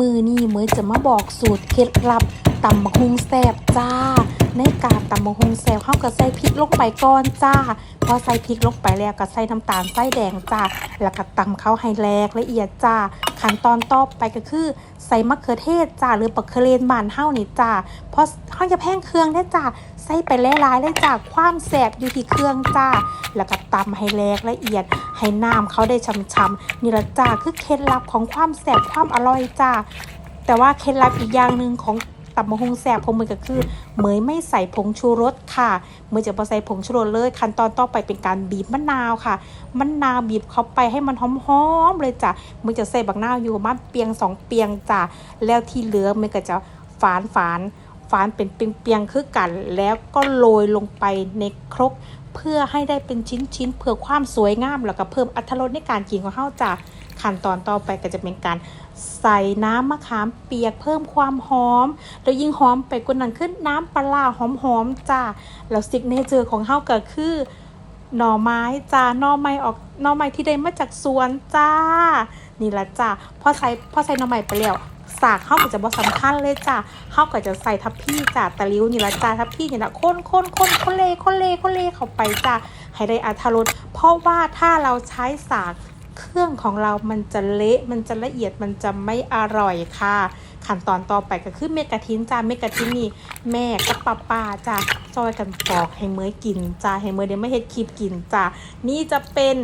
มือนี่เหมยจะมาบอกสูตรเคล็ดลับตำบักฮุงแซบจ้า ในการตำบักฮุงแซบเข้ากับใส่พริกลงไปก่อนจ้า พอใส่พริกลงไปแล้วก็ใส่น้ำตาลใส่แดงจ้า แล้วก็ตำเขาให้แหลกละเอียดจ้า ขั้นตอนต่อไปก็คือ ใส่มะเขือเทศจ้าหรือปักเคเรนบานเฮ้านี่จ้าเพราะเฮาจะแพงเครื่องได้จ้าใส่ไปหลายๆเลยจ้าความแสบอยู่ที่เครื่องจ้า แล้วก็ตำให้แหลกละเอียด ให้น้ำเขาได้ช่ำๆนี่ละจ้าคือเคล็ดลับของความแสบความอร่อยจ้าแต่ว่าเคล็ดลับอีกอย่างหนึ่งของตับมะฮุงแสบผมมันก็คือเหมยไม่ใส่ผงชูรสค่ะเหมยจะบ่ใส่ผงชูรสเลย ขั้นตอนต่อไปเป็นการบีบมะนาวค่ะมะนาวบีบเข้าไปให้มันหอมๆเลยจ้ะเหมยจะใส่บักนาวอยู่มาเปียงสองเปียงจ้ะแล้วที่เหลือมันก็จะฝานฝานฝาน ฟานเป็นเปียงๆคือกัน แล้วก็โรยลงไปในครก เพื่อให้ได้เป็นชิ้นๆเพื่อความสวยงาม แล้วก็เพิ่มอรรถรสในการกินของเฮาจ้ะขั้นตอนต่อไปก็จะเป็นการใส่น้ำมะขามเปียกเพิ่มความหอม แล้วยิ่งหอมไปกว่านั้นขึ้นน้ำปลาหอมๆจ้าแล้วซิกเนเจอร์ของเฮาก็คือหน่อไม้จ้าหน่อไม้ออกหน่อไม้ที่ได้มาจากสวนจ้า นี่ละจ้าพอใส่พอใส่หน่อไม้ไปแล้ว สากเฮาก็จะบ่สำคัญเลยจ้าเฮาก็จะใส่ทับพี่จ้าตะลิ้วนี่ละจ้าทับพี่นี่ละค้นค้นคนคนเลค้นเลค้นเลเข้าไปจ้าให้ได้อรรถรสเพราะว่าถ้าเราใช้สากเครื่องของเรามันจะเละมันจะละเอียดมันจะไม่อร่อยค่ะ ขั้นตอนต่อไปก็คือเมกะทินจ้าเมกะทินนี่แม่กับป้าป้าจ้าซอยกันปอกให้เมยกินจ้าให้เมยเดี๋ยวไม่เฮ็ดคลิปกินจ้านี่จะเป็น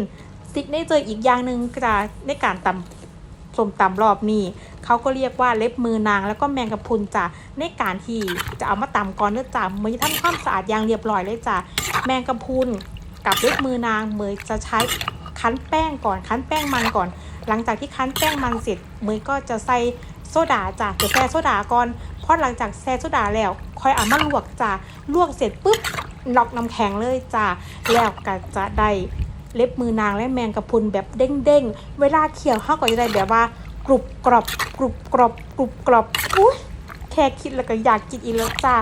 ซิกเนเจอร์อีกอย่างหนึ่งจ้าในการตำ ส้มตำรอบนี้เขาก็เรียกว่าเล็บมือนางแล้วก็แมงกะพรุนจ้าในการที่จะเอามาตำก่อนเด้อจ้าเมยทำความสะอาดอย่างเรียบร้อยเลยจ้าแมงกะพรุนกับเล็บมือนางเมยจะใช้คั้นแป้งก่อนคั้นแป้งมันก่อน หลังจากที่คั้นแป้งมันเสร็จเมยก็จะใส่โซดาจ้ะเดี๋ยวแช่โซดาก่อนเพราะหลังจากแช่โซดาแล้วค่อยเอามาลวกจ้ะลวกเสร็จปุ๊บล็อกน้ำแข็งเลยจ้ะแล้วก็จะได้ เล็บมือนางและแมงกะพุนแบบเด้งๆ เวลาเคี่ยวข้าวก็จะได้แบบว่ากรุบกรอบกรุบกรอบกรุบกรอบอุ้ยแค่คิดแล้วก็อยากกินอีกแล้วจ้า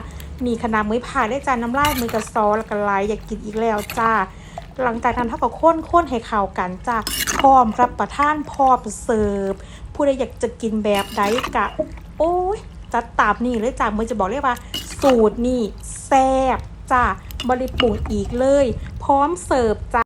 มีขนาดมือผ่าได้จานน้ำลายมือกระซอแล้วก็ไหลอยากกินอีกแล้วจ้าหลังจากนั้นเท่ากับข้นข้นให้ข้ากันจ้าพร้อมรับประทานพร้อมเสิร์ฟผู้ใดอยากจะกินแบบใดกะ โอ้ยจัดตามนี่เลยจ้ามือจะบอกเลยว่า สูตรนี่แซ่บจ้าบริปรุงอีกเลย พร้อมเสิร์ฟจ้า